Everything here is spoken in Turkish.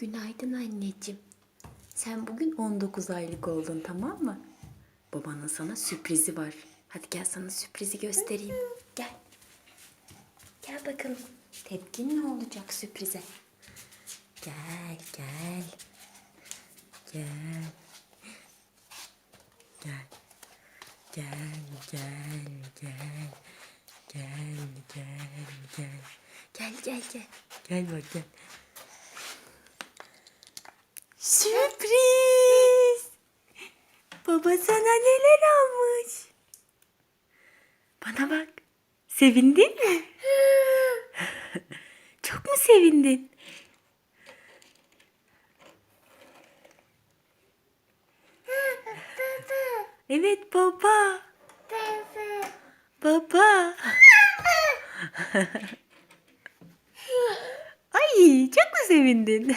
Günaydın anneciğim. Sen bugün 19 aylık oldun tamam mı? Babanın sana sürprizi var. Hadi gel sana sürprizi göstereyim. Gel. Gel bakalım. Tepkin ne olacak sürprize? Gel gel. Gel. Gel. Gel gel gel. Gel gel gel. Gel gel gel. Gel bak gel. Sürpriz. Baba sana neler almış? Bana bak. Sevindin mi? Çok mu sevindin? Evet baba. Baba. Ay çok mu sevindin?